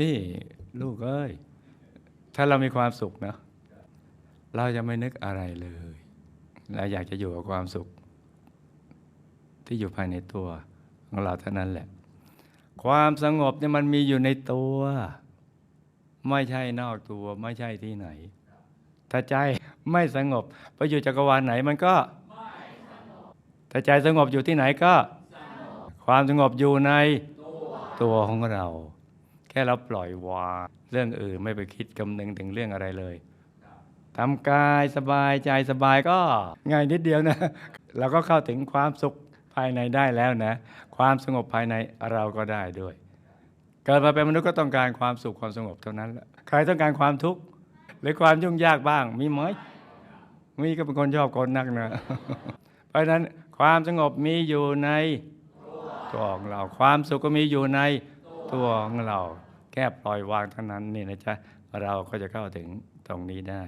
นี่ลูกเอ้ย ถ้าเรามีความสุขนะเราจะไม่นึกอะไรเลยเราอยากจะอยู่กับความสุข ที่อยู่ภายในตัวของเราเท่านั้นแหละ ความสงบเนี่ยมันมีอยู่ในตัว ไม่ใช่นอกตัวไม่ใช่ที่ไหน ถ้าใจไม่สงบไปอยู่จักรวาลไหนมันก็ถ้าใจสงบอยู่ที่ไหนก็ ความสงบอยู่ในตัวของเรา ค่เราปล่อยวางเรื่องอื่นไม่ไปคิดกำนึงถึงเรื่องอะไรเลยทำกายสบายใจสบายก็ง่ายนิดเดียวนะ เราก็เข้าถึงความสุขภายในได้แล้วนะ ความสงบภายในเราก็ได้ด้วย เกิดมาเป็นมนุษย์ก็ต้องการความสุขความสงบเท่านั้นแหละใครต้องการความทุกข์หรือความยุ่งยากบ้าง มีไหมมีก็เป็นคนชอบคนนักนะ เพราะฉะนั้นความสงบมีอยู่ในตัวของเรา ความสุขก็มีอยู่ในตัวของเรา แค่ปล่อยวางเท่านั้นนี่นะจ๊ะเราก็จะเข้าถึงตรงนี้ได้